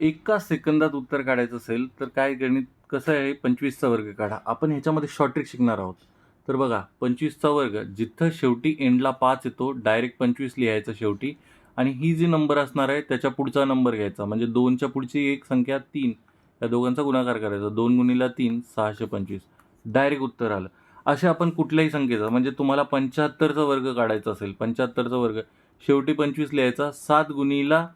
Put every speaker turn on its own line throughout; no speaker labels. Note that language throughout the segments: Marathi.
एका सेकंदात उत्तर काढायचं असेल तर काय गणित कसं आहे? पंचवीसचा वर्ग काढा. आपण ह्याच्यामध्ये शॉर्ट ट्रिक शिकणार आहोत. तर बघा पंचवीसचा वर्ग जिथं शेवटी एंडला पाच येतो डायरेक्ट पंचवीस लिहायचं शेवटी. आणि ही जी नंबर असणार आहे त्याच्या पुढचा नंबर घ्यायचा. म्हणजे दोनच्या पुढची एक संख्या तीन. या दोघांचा गुणाकार करायचा. दोन गुणीला तीन सहाशे पंचवीस. डायरेक्ट उत्तर आलं. असे आपण कुठल्याही संख्येचा म्हणजे तुम्हाला पंच्याहत्तरचा वर्ग काढायचा असेल पंच्याहत्तरचा वर्ग. शेवटी पंचवीस लिहायचा. सात गुणीला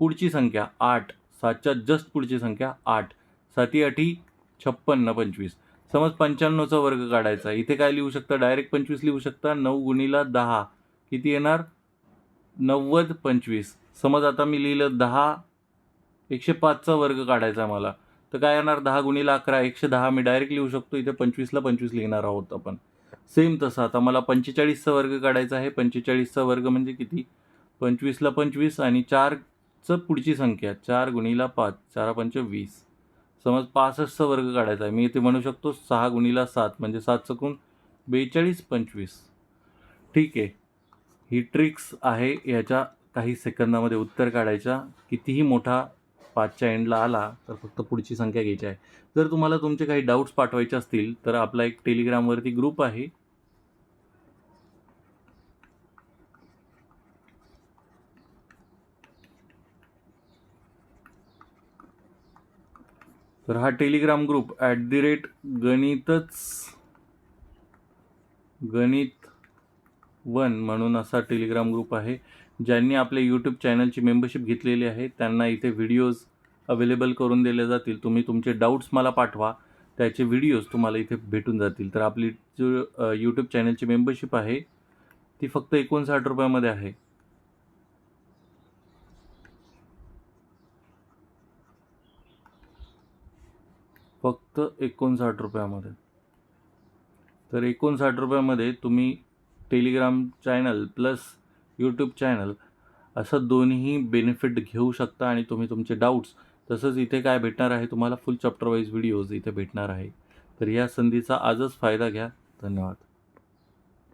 पुढची संख्या आठ. सातच्या जस्ट पुढची संख्या आठ. साती आठी छप्पन्न पंचवीस. समज पंच्याण्णवचा वर्ग काढायचा. इथे काय लिहू शकता? डायरेक्ट पंचवीस लिहू शकता. नऊ गुणीला दहा. किती येणार? नव्वद पंचवीस. समज आता मी लिहिलं दहा एकशे पाचचा वर्ग काढायचा मला. तर काय येणार? दहा गुणीला अकरा एकशे दहा. मी डायरेक्ट लिहू शकतो. इथे पंचवीसला पंचवीस लिहिणार आहोत आपण. सेम तसं. आता मला पंचेचाळीसचा वर्ग काढायचा आहे. पंचेचाळीसचा वर्ग म्हणजे किती? पंचवीसला पंचवीस आणि चार चारचं पुढची संख्या चार गुणीला पाच चारा पंच वीस. समज पासष्टचा वर्ग काढायचा आहे. मी इथे म्हणू शकतो सहा गुणीला सात म्हणजे सात चकून बेचाळीस पंचवीस. ठीक आहे. ही ट्रिक्स आहे याच्या काही सेकंदामध्ये उत्तर काढायच्या. कितीही मोठा पाचच्या एंडला आला तर फक्त पुढची संख्या घ्यायची आहे. जर तुम्हाला तुमचे काही डाऊट्स पाठवायचे असतील तर आपला एक टेलिग्रामवरती ग्रुप आहे. तर हा Telegram group at the rate गणितच गणित वन म्हणून असा टेलिग्राम ग्रुप आहे ज्यांनी आपल्या यूट्यूब चॅनलची मेंबरशिप घेतलेली आहे. त्यांना इथे व्हिडिओज अवेलेबल करून दिले जातील. तुम्ही तुमचे डाऊट्स मला पाठवा. त्याचे व्हिडिओज तुम्हाला इथे भेटून जातील. तर आपली जो यूट्यूब चॅनलची मेंबरशिप आहे ती फक्त एकोणसाठ रुपयामध्ये आहे. फक्त एकोणसाठ रुपयामध्ये. तर एकोणसाठ रुपयामध्ये तुम्ही Telegram channel plus YouTube channel असं दोन्ही बेनिफिट घेऊ शकता आणि तुम्ही तुमचे डाऊट्स तसंच इथे काय भेटणार आहे तुम्हाला फुल चॅप्टरवाईज व्हिडिओज इथे भेटणार आहे. तर या संधीचा आजच फायदा घ्या. धन्यवाद.